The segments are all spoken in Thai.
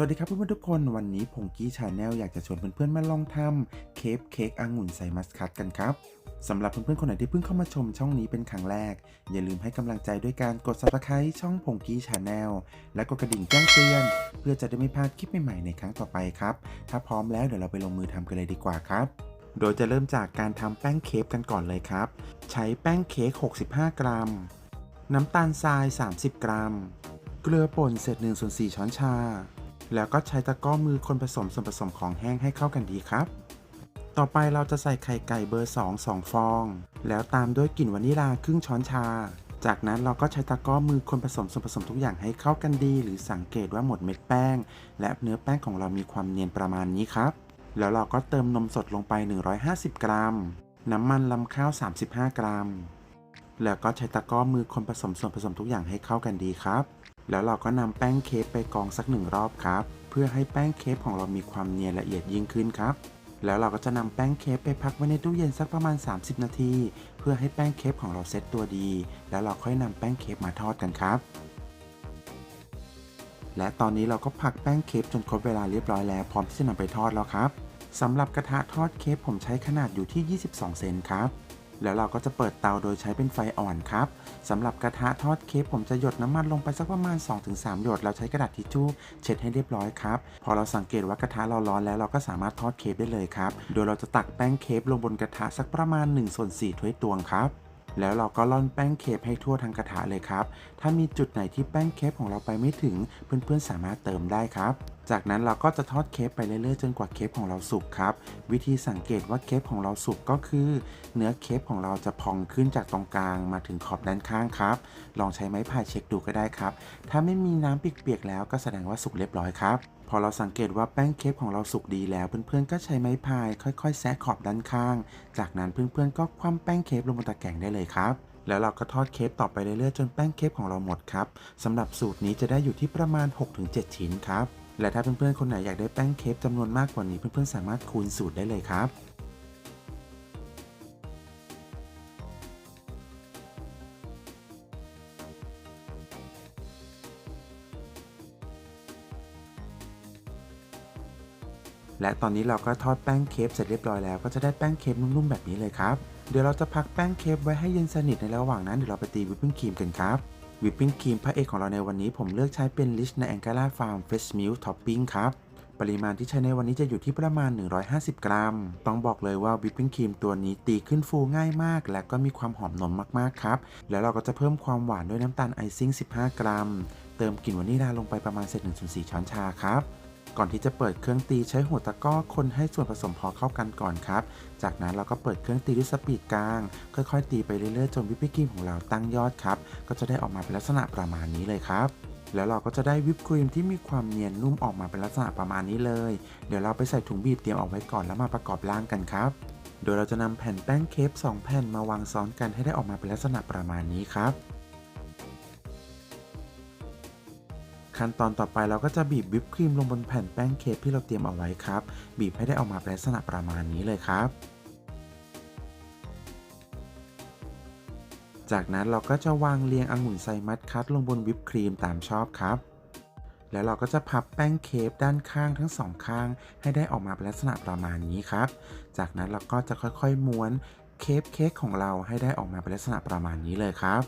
สวัสดีครับเพื่อนๆทุกคนวันนี้พงกี้ชาแนลอยากจะชวนเพื่อนๆมาลองทำเคปเค้กองุ่นใส่มัสคัตกันครับสำหรับเพื่อนๆคนไหนที่เพิ่งเข้ามาชมช่องนี้เป็นครั้งแรก อย่าลืมให้กำลังใจด้วยการกด subscribe ช่องพงกี้ชาแนลและกดกระดิ่งแจ้งเตือน เพื่อจะได้ไม่พลาดคลิปใหม่ๆในครั้งต่อไปครับ ถ้าพร้อมแล้วเดี๋ยวเราไปลงมือทำกันเลยดีกว่าครับ โดยจะเริ่มจากการทำแป้งเค้กกันก่อนเลยครับ ใช้แป้งเค้ก 65 กรัม น้ำตาลทราย 30 กรัม เกลือป่นเศษ1ส่วน4ช้อนชา แล้วก็ใช้ตะกร้อมือคนผสมส่วนผสมของแห้งให้เข้ากันดีครับ ต่อไปเราจะใส่ไข่ไก่เบอร์ 2 2 ฟอง แล้วตามด้วยกลิ่นวานิลาครึ่งช้อนชา จากนั้นเราก็ใช้ตะกร้อมือคนผสมส่วนผสมทุกอย่างให้เข้ากันดี หรือสังเกตว่าหมดเม็ดแป้ง และเนื้อแป้งของเรามีความเนียนประมาณนี้ครับ แล้วเราก็เติมนมสดลงไป 150 กรัม น้ำมันลำข้าว 35 กรัม แล้วก็ใช้ตะกร้อมือคนผสมส่วนผสมทุกอย่างให้เข้ากันดีครับ แล้วเราก็นำแป้งเค้กไปกองสักหนึ่งรอบครับ เพื่อให้แป้งเค้กของเรามีความเนียนละเอียดยิ่งขึ้นครับ แล้วเราก็จะนำแป้งเค้กไปพักไว้ในตู้เย็นสักประมาณ 30 นาที เพื่อให้แป้งเค้กของเราเซ็ตตัวดี แล้วเราค่อยนำแป้งเค้กมาทอดกันครับ และตอนนี้เราก็ผักแป้งเค้กจนครบเวลาเรียบร้อยแล้วพร้อมที่จะนำไปทอดแล้วครับสำหรับกระทะทอดเค้กผมใช้ขนาดอยู่ที่ 22 เซนครับ แล้วเราก็จะเปิดเตาโดยใช้เป็นไฟอ่อนครับสำหรับกระทะทอดเค้กผมจะหยดน้ำมันลงไปสักประมาณ 2-3 หยด เราใช้กระดาษทิชชู่เช็ดให้เรียบร้อยครับ พอเราสังเกตว่ากระทะเราร้อนแล้วเราก็สามารถทอดเค้กได้เลยครับ โดยเราจะตักแป้งเค้กลงบนกระทะสักประมาณ1ส่วน4ถ้วยตวงครับ แล้วเราก็ร่อนแป้งเค้กให้ทั่วทั้งกระทะเลยครับ ถ้ามีจุดไหนที่แป้งเค้กของเราไปไม่ถึง เพื่อนๆสามารถเติมได้ครับ จากนั้นเราก็จะทอดเค้กไปเรื่อยๆจนกว่าเค้กของเราสุกครับ วิธีสังเกตว่าเค้กของเราสุกก็คือ เนื้อเค้กของเราจะพองขึ้นจากตรงกลางมาถึงขอบด้านข้างครับ ลองใช้ไม้พายเช็คดูก็ได้ครับ ถ้าไม่มีน้ำเปียกๆแล้วก็แสดงว่าสุกเรียบร้อยครับ พอเราสังเกตว่าแป้งเค้กของเราสุกดีแล้ว เพื่อนๆก็ใช้ไม้พายค่อยๆ แซะขอบด้านข้าง จากนั้นเพื่อนๆก็คว่ำแป้งเค้กลงบนตะแกรงได้เลยครับ แล้วเราก็ทอดเค้กต่อไปเรื่อยๆจนแป้งเค้กของเราหมดครับสำหรับสูตรนี้จะได้อยู่ที่ประมาณ 6-7 ชิ้นครับและถ้าเพื่อนๆคนไหนอยากได้แป้งเค้กจำนวนมากกว่านี้เพื่อนๆสามารถคูณสูตรได้เลยครับ และตอนนี้เราก็ทอดแป้งเค้กเสร็จเรียบร้อยแล้วก็จะได้แป้งเค้กนุ่มๆแบบนี้เลยครับ เดี๋ยวเราจะพักแป้งเค้กไว้ให้เย็นสนิทในระหว่างนั้นเดี๋ยวเราไปตีวิปปิ้งครีมกันครับวิปปิ้งครีมพระเอกของเราในวันนี้ผมเลือกใช้เป็น Rich ใน Angela Farm Fresh Milk Topping ครับปริมาณที่ใช้ในวันนี้จะอยู่ที่ประมาณ 150 กรัม ต้องบอกเลยว่าวิปปิ้งครีมตัวนี้ตีขึ้นฟูง่ายมาก และก็มีความหอมนมมากๆครับ แล้วเราก็จะเพิ่มความหวานด้วยน้ำตาลไอซิ่ง 15 กรัม เติมกลิ่นวานิลาลงไปประมาณเศษ1-4 ช้อนชาครับ ก่อนที่จะเปิดเครื่องตีใช้หัวตะก้อคนให้ส่วนผสมพอเข้ากันก่อนครับ จากนั้นเราก็เปิดเครื่องตีด้วยสปีดกลาง ค่อยๆ ตีไปเรื่อยๆ จนวิปปิ้งครีมของเราตั้งยอดครับ ก็จะได้ออกมาเป็นลักษณะประมาณนี้เลยครับแล้วเราก็จะได้วิปครีมที่มีความเนียนนุ่มออกมาเป็นลักษณะประมาณนี้เลย เดี๋ยวเราไปใส่ถุงบีบเตรียมเอาไว้ก่อนแล้วมาประกอบร่างกันครับ โดยเราจะนำแผ่นแป้งเค้ก2แผ่นมาวางซ้อนกันให้ได้ออกมาเป็นลักษณะประมาณนี้ครับ ขั้นตอนต่อไปเราก็จะบีบวิปครีมลงบนแผ่นแป้งเค้กที่เราเตรียมเอาไว้ครับ บีบให้ได้ออกมาเป็นลักษณะประมาณนี้เลยครับ จากนั้นเราก็จะวางเรียงองุ่นไซมัสคัตลงบนวิปครีมตามชอบครับ แล้วเราก็จะพับแป้งเค้กด้านข้างทั้งสองข้าง ให้ได้ออกมาเป็นลักษณะประมาณนี้ครับ จากนั้นเราก็จะค่อยๆม้วนเค้กเค้กของเราให้ได้ออกมาเป็นลักษณะประมาณนี้เลยครับ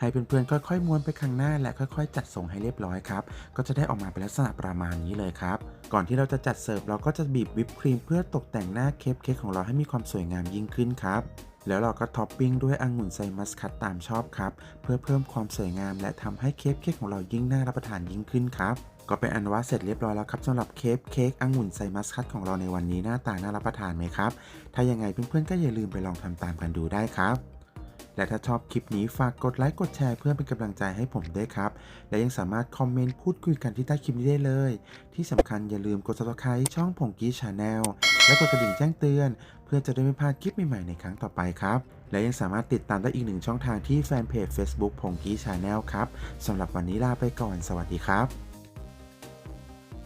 ให้เพื่อนๆค่อยๆม้วนไปข้างหน้าและค่อยๆ จัดส่งให้เรียบร้อยครับ ก็จะได้ออกมาเป็นลักษณะประมาณนี้เลยครับ ก่อนที่เราจะจัดเสิร์ฟเราก็จะบีบวิปครีมเพื่อตกแต่งหน้าเค้กเค้กของเราให้มีความสวยงามยิ่งขึ้นครับแล้วเราก็ท็อปปิ้งด้วยองุ่นไซมัสคัตตามชอบครับ เพื่อเพิ่มความสวยงามและทำให้เค้กเค้กของเรายิ่งน่ารับประทานยิ่งขึ้นครับ ก็เป็นอันว่าเสร็จเรียบร้อยแล้วครับสำหรับเค้กเค้กองุ่นไซมัสคัตของเราในวันนี้หน้าตาน่ารับประทานไหมครับ ถ้ายังไงเพื่อนๆก็อย่าลืมไปลองทำตามกันดูได้ครับ และถ้าชอบคลิปนี้ฝากกดไลค์กดแชร์เพื่อเป็นกำลังใจให้ผมด้วยครับ และยังสามารถคอมเมนต์พูดคุยกันที่ใต้คลิปนี้ได้เลย ที่สำคัญอย่าลืมกด subscribe ช่องผงกี้ชาแนลและกดกระดิ่งแจ้งเตือน เพื่อจะได้ไม่พลาดคลิปใหม่ๆในครั้งต่อไปครับ และยังสามารถติดตามได้อีกหนึ่งช่องทางที่แฟนเพจ Facebook ผงกี้ชาแนลครับสำหรับวันนี้ลาไปก่อนสวัสดีครับ